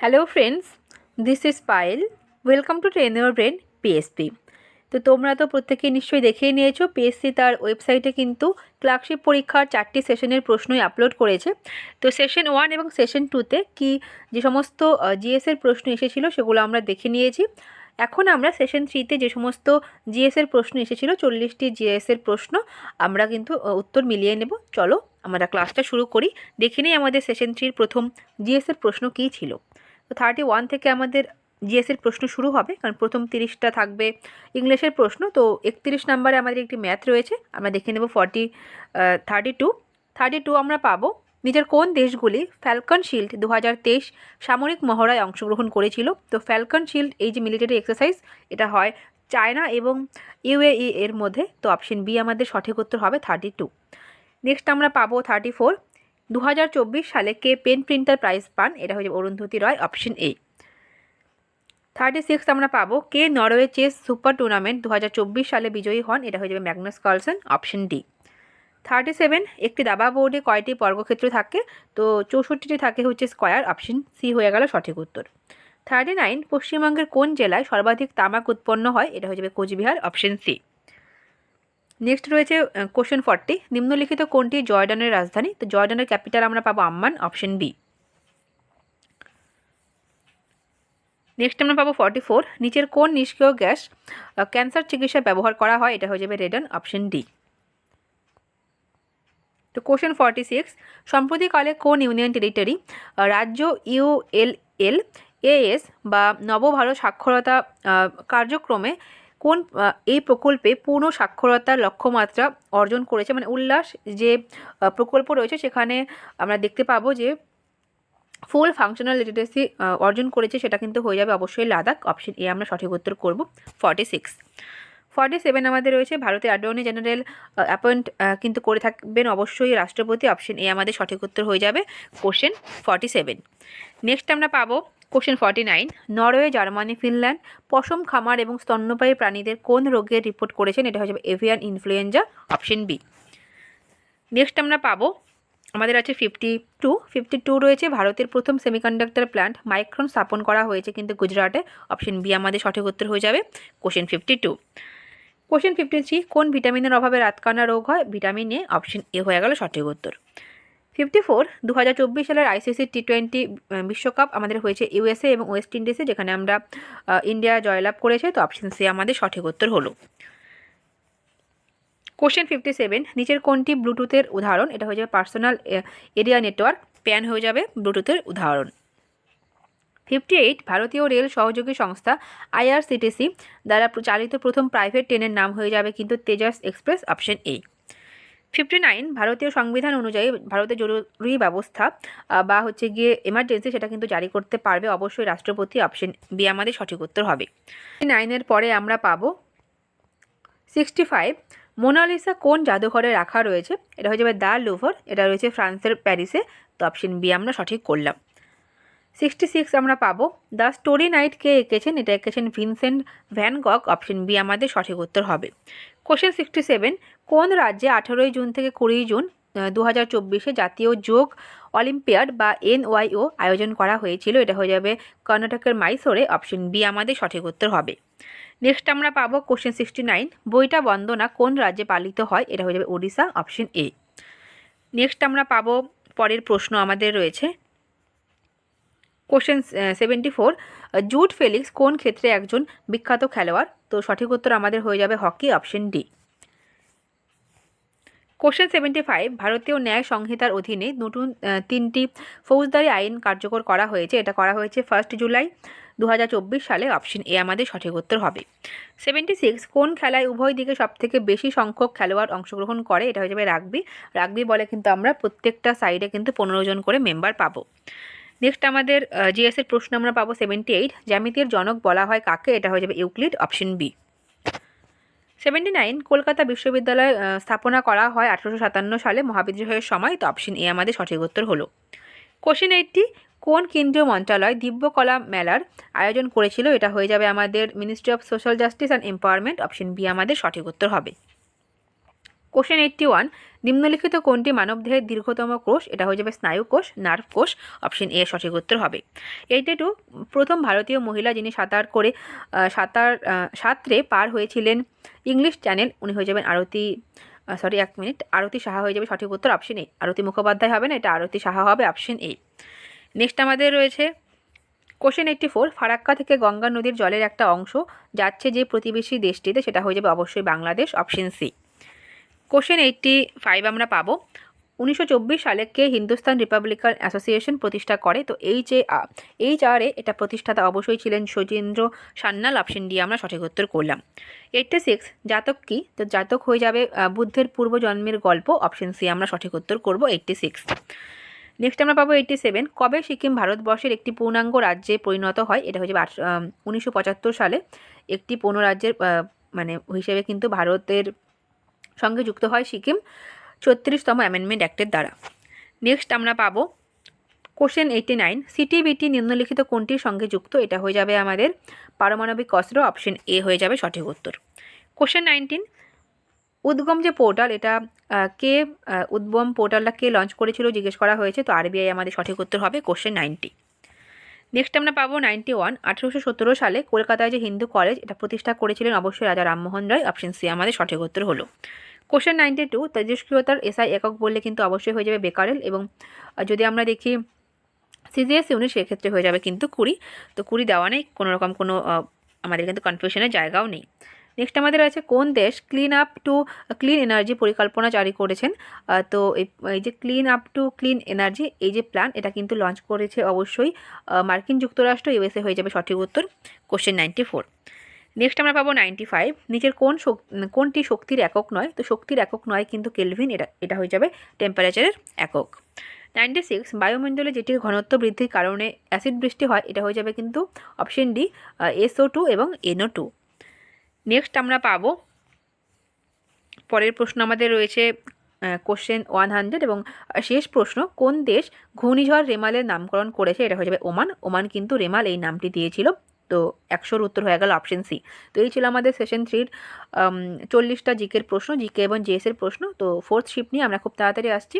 Hello friends this is Payel welcome to train your brain PSP তো তোমরা তো প্রত্যেকেই নিশ্চয়ই দেখেই নিয়েছো পিএসসি তার ওয়েবসাইটে কিন্তু ক্লার্কশিপ পরীক্ষার চারটি সেশনের প্রশ্নই আপলোড করেছে। তো সেশন ওয়ান এবং সেশন টুতে কি যে সমস্ত জিএসের প্রশ্ন এসেছিল সেগুলো আমরা দেখে নিয়েছি। এখন আমরা সেশন থ্রিতে যে সমস্ত জিএসের প্রশ্ন এসেছিল, চল্লিশটি জিএসের প্রশ্ন, আমরা কিন্তু উত্তর মিলিয়ে নেব। চলো, আমরা ক্লাসটা শুরু করি। দেখে নিই আমাদের সেশন থ্রির প্রথম জিএসের প্রশ্ন কী ছিল। তো থার্টি ওয়ান থেকে আমাদের জিএসের প্রশ্ন শুরু হবে, কারণ প্রথম তিরিশটা থাকবে ইংলিশের প্রশ্ন, তো একত্রিশ নাম্বারে আমাদের একটি ম্যাথ রয়েছে, আমরা দেখে নেব forty thirty two thirty two আমরা পাবো। নিজের কোন দেশগুলি ফ্যালকন শিল্ড দু হাজার তেইশ সামরিক মহড়ায় অংশগ্রহণ করেছিল? তো ফ্যালকন শিল্ড এই যে মিলিটারি এক্সারসাইজ এটা হয় চায়না এবং ইউএই এর মধ্যে, তো অপশন বি আমাদের সঠিক উত্তর হবে থার্টি টু নেক্সট আমরা পাবো থার্টি ফোর দু হাজার চব্বিশ সালে কে পেন প্রিন্টার প্রাইজ পান? এটা হচ্ছে Arundhati Roy, option A. Thirty six আমরা পাবো কে নরওয়ে চেস সুপার টুর্নামেন্ট দু হাজার চব্বিশ সালে বিজয়ী হন? এটা হয়ে যাবে Magnus Carlsen, option D. Thirty seven, একটি দাবা বোর্ডে কয়টি বর্গক্ষেত্র থাকে? তো চৌষট্টিটি থাকে হচ্ছে স্কয়ার, অপশন সি হয়ে গেল সঠিক উত্তর। থার্টি নাইন, পশ্চিমবঙ্গের কোন জেলায় সর্বাধিক তামাক উৎপন্ন হয়? এটা হয়ে যাবে কোচবিহার, অপশন সি। নেক্সট রয়েছে কোশ্চেন ফর্টি নিম্নলিখিত কোনটি জর্ডানের রাজধানী? তো জর্ডানের ক্যাপিটাল আমরা পাবো আম্মান অপশন বি নেক্সট আমরা পাবো ফর্টি ফোর নিচের কোন নিষ্ক্রিয় গ্যাস ক্যান্সার চিকিৎসায় ব্যবহার করা হয়? এটা হয়ে যাবে রেডন অপশন ডি তো কোশ্চেন ফর্টি সিক্স সম্প্রতিকালে কোন ইউনিয়ন টেরিটরি রাজ্য ইউএলএল এএস বা নবভারত সাক্ষরতা কার্যক্রমে কোন এই প্রকল্পে পূর্ণ সাক্ষরতার লক্ষ্যমাত্রা অর্জন করেছে? মানে উল্লাস যে প্রকল্প রয়েছে, সেখানে আমরা দেখতে পাবো যে, ফুল ফাংশনাল লিটারেসি অর্জন করেছে, সেটা কিন্তু হয়ে যাবে অবশ্যই লাদাখ। অপশন এ আমরা সঠিক উত্তর করব। ফর্টি সিক্স ফর্টি সেভেন আমাদের রয়েছে, ভারতের অ্যাটর্নি জেনারেল অ্যাপয়েন্ট কিন্তু করে থাকবেন অবশ্যই রাষ্ট্রপতি। অপশন এ আমাদের সঠিক উত্তর হয়ে যাবে। কোশ্চেন ফর্টি সেভেন নেক্সট আমরা পাবো question forty nine, Norway, Germany, Finland, পশম খামার এবং স্তন্যপায়ী প্রাণীদের কোন রোগের রিপোর্ট করেছেন? এটা যাবে avian influenza, option B. Next আমরা পাবো, আমাদের আছে ফিফটি টু ফিফটি টু রয়েছে, ভারতের প্রথম সেমিকন্ডাক্টর প্ল্যান্ট মাইক্রন স্থাপন করা হয়েছে কিন্তু গুজরাটে, অপশন বি আমাদের সঠিক উত্তর হয়ে যাবে, question fifty two. Question fifty three, কোন ভিটামিনের অভাবে রাতকানা রোগ হয়? ভিটামিন এ, অপশন এ হয়ে গেল সঠিক উত্তর। ফিফটি ফোর দু হাজার চব্বিশ সালের আইসিসি টি টোয়েন্টি বিশ্বকাপ আমাদের হয়েছে ইউএসএ এবং ওয়েস্ট ইন্ডিজে, যেখানে আমরা ইন্ডিয়া জয়লাভ করেছে। তো অপশন সি আমাদের সঠিক উত্তর হলো। কোশ্চেন ফিফটি সেভেন নিচের কোনটি ব্লুটুথের উদাহরণ? এটা হয়ে যাবে পার্সোনাল এরিয়া নেটওয়ার্ক প্যান হয়ে যাবে ব্লুটুথের উদাহরণ। ফিফটি এইট ভারতীয় রেল সহযোগী সংস্থা আইআরসিটিসি দ্বারা চালিত প্রথম প্রাইভেট ট্রেনের নাম হয়ে যাবে কিন্তু Tejas Express option A fifty nine ভারতীয় সংবিধান অনুযায়ী ভারতের জরুরি ব্যবস্থা বা হচ্ছে গিয়ে এমার্জেন্সি সেটা কিন্তু জারি করতে পারবে অবশ্যই রাষ্ট্রপতি অপশন বি আমাদের সঠিক উত্তর হবে। নাইনের পরে আমরা পাবো সিক্সটি ফাইভ মোনালিসা কোন জাদুঘরে রাখা রয়েছে? এটা হয়ে যাবে দ্য লুভার, এটা রয়েছে ফ্রান্সের প্যারিসে, তো অপশন বি আমরা সঠিক করলাম। সিক্সটি সিক্স আমরা পাবো দ্য স্টোরি নাইট কে এঁকেছেন? এটা এঁকেছেন Vincent van Gogh option B আমাদের সঠিক উত্তর হবে। কোশ্চেন সিক্সটি সেভেন কোন রাজ্যে আঠেরোই জুন থেকে কুড়ি জুন দু হাজার চব্বিশে জাতীয় যোগ অলিম্পিয়াড বা এনওয়াইও আয়োজন করা হয়েছিল? এটা হয়ে যাবে কর্ণাটকের মাইসোরে, অপশন বি আমাদের সঠিক উত্তর হবে। নেক্সট আমরা পাবো কোশ্চেন সিক্সটি নাইন বইটা বন্দনা কোন রাজ্যে পালিত হয়? এটা হয়ে যাবে ওড়িশা, অপশন এ। নেক্সট আমরা পাবো, পরের প্রশ্ন আমাদের রয়েছে। Question seventy four Jude Felix কোন ক্ষেত্রে একজন বিখ্যাত খেলোয়াড়? তো সঠিক উত্তর আমাদের হয়ে যাবে hockey, option D. Question seventy five, ভারতীয় ন্যায় সংহিতার অধীনে নতুন তিনটি ফৌজদারি আইন কার্যকর করা হয়েছে। এটা করা হয়েছে ফার্স্ট জুলাই দু হাজার চব্বিশ সালে। অপশন এ আমাদের সঠিক উত্তর হবে। সেভেন্টি সিক্স কোন খেলায় উভয় দিকে সবথেকে বেশি সংখ্যক খেলোয়াড় অংশগ্রহণ করে? এটা হয়ে যাবে রাগবি রাগবি বলে কিন্তু আমরা প্রত্যেকটা সাইডে কিন্তু পনেরো জন করে মেম্বার পাবো। নেক্সট আমাদের জিএসের প্রশ্ন আমরা পাবো সেভেন্টি এইট জ্যামিতির জনক বলা হয় কাকে? এটা হয়ে যাবে Euclid option B seventy nine Kolkata বিশ্ববিদ্যালয় স্থাপনা করা হয় আঠারোশো সাতান্ন সালে মহাবিদ্রোহের সময়। তো অপশন এ আমাদের সঠিক উত্তর হলো। কোশ্চিন এইটটি কোন কেন্দ্রীয় মন্ত্রণালয় দিব্যকলা মেলার আয়োজন করেছিল? এটা হয়ে যাবে আমাদের ministry of social justice and empowerment option B আমাদের সঠিক উত্তর হবে। কোশ্চেন এইটটি ওয়ান নিম্নলিখিত কোনটি মানবদেহের দীর্ঘতম কোষ? এটা হয়ে যাবে স্নায়ু কোষ নার্ভ কোষ অপশন এ সঠিক উত্তর হবে। এইটটি টু প্রথম ভারতীয় মহিলা যিনি সাঁতার করে সাঁতার সাঁতরে পার হয়েছিলেন, ইংলিশ চ্যানেল উনি হয়ে যাবেন আরতি সরি এক মিনিট আরতি সাহা হয়ে যাবে সঠিক উত্তর অপশন এ আরতি মুখোপাধ্যায় হবে না, এটা আরতি সাহা হবে অপশন এ নেক্সট আমাদের রয়েছে কোশ্চেন এইটটি ফোর ফারাক্কা থেকে গঙ্গা নদীর জলের একটা অংশ যাচ্ছে যে প্রতিবেশী দেশটিতে, সেটা হয়ে যাবে অবশ্যই Bangladesh option C question eighty five আমরা পাবো। উনিশশো চব্বিশ সালে কে হিন্দুস্তান রিপাবলিকান অ্যাসোসিয়েশন প্রতিষ্ঠা করে? তো এই যে এইচ আর এ এটা প্রতিষ্ঠাতা অবশ্যই ছিলেন সচিন্দ্র সান্যাল অপশন ডি আমরা সঠিক উত্তর করলাম। এইটটি সিক্স জাতক কি? তো জাতক হয়ে যাবে বুদ্ধের পূর্বজন্মের গল্প অপশন সি আমরা সঠিক উত্তর করব এইটটি সিক্স নেক্সট আমরা পাবো এইটটি সেভেন কবে সিকিম ভারতবর্ষের একটি পূর্ণাঙ্গ রাজ্যে পরিণত হয়? এটা যাবে উনিশশো সালে। একটি পূর্ণ রাজ্যের মানে হিসেবে কিন্তু ভারতের সঙ্গে যুক্ত হয় সিকিম ছত্রিশতম অ্যামেন্ডমেন্ট অ্যাক্টের দ্বারা। নেক্সট আমরা পাবো কোশ্চেন এইটি নাইন, সিটিবিটি নিম্নলিখিত কোনটির সঙ্গে যুক্ত? এটা হয়ে যাবে আমাদের পারমাণবিক অস্ত্র, অপশন এ হয়ে যাবে সঠিক উত্তর। কোশ্চেন নাইনটিন, উদ্গম যে পোর্টাল, এটা কে উদ্গম পোর্টালটা কে লঞ্চ করেছিল জিজ্ঞেস করা হয়েছে, তো আরবিআই আমাদের সঠিক উত্তর হবে কোশ্চেন নাইনটি। নেক্সট আমরা পাবো নাইনটি ওয়ান, আঠেরোশো সতেরো সালে কলকাতায় যে হিন্দু কলেজ, এটা প্রতিষ্ঠা করেছিলেন অবশ্যই রাজা রামমোহন রায়, অপশন সি আমাদের সঠিক উত্তর হলো। কোশ্চেন নাইনটি টু তেজস্ক্রিয়তার এসআই একক বললে কিন্তু অবশ্যই হয়ে যাবে বেকারেল এবং যদি আমরা দেখি সিজিএস ইউনিট সেক্ষেত্রে হয়ে যাবে কিন্তু কুড়ি। তো কুড়ি দেওয়া নেই, কোনো রকম কোনো আমাদের কিন্তু কনফিউশনের জায়গাও নেই। নেক্সট আমাদের আছে কোন দেশ clean up to clean energy পরিকল্পনা জারি করেছেন? তো এই যে clean up to clean energy এই যে প্ল্যান এটা কিন্তু লঞ্চ করেছে অবশ্যই মার্কিন যুক্তরাষ্ট্র ইউএসএ হয়ে যাবে সঠিক উত্তর। কোশ্চেন নাইনটি ফোর নেক্সট আমরা পাবো নাইনটি ফাইভ নিচের কোন কোনটি শক্তির একক নয়? তো শক্তির একক নয় কিন্তু কেলভিন এটা এটা হয়ে যাবে টেম্পারেচারের একক। নাইনটি সিক্স বায়ুমণ্ডলে যেটির ঘনত্ব বৃদ্ধির কারণে অ্যাসিড বৃষ্টি হয়, এটা হয়ে যাবে কিন্তু অপশন ডি এসও টু এবং এনও টু নেক্সট আমরা পাবো, পরের প্রশ্ন আমাদের রয়েছে কোশ্চেন ওয়ান হান্ড্রেড এবং শেষ প্রশ্ন, কোন দেশ ঘূর্ণিঝড় রেমালের নামকরণ করেছে? এটা হয়ে যাবে ওমান। ওমান কিন্তু রেমাল এই নামটি দিয়েছিল। তো একশোর উত্তর হয়ে গেল অপশন সি তো এই ছিল আমাদের সেশন থ্রির চল্লিশটা জিকের প্রশ্ন, জিকে এবং জিএসের প্রশ্ন। তো ফোর্থ শিফট নিয়ে আমরা খুব তাড়াতাড়ি আসছি।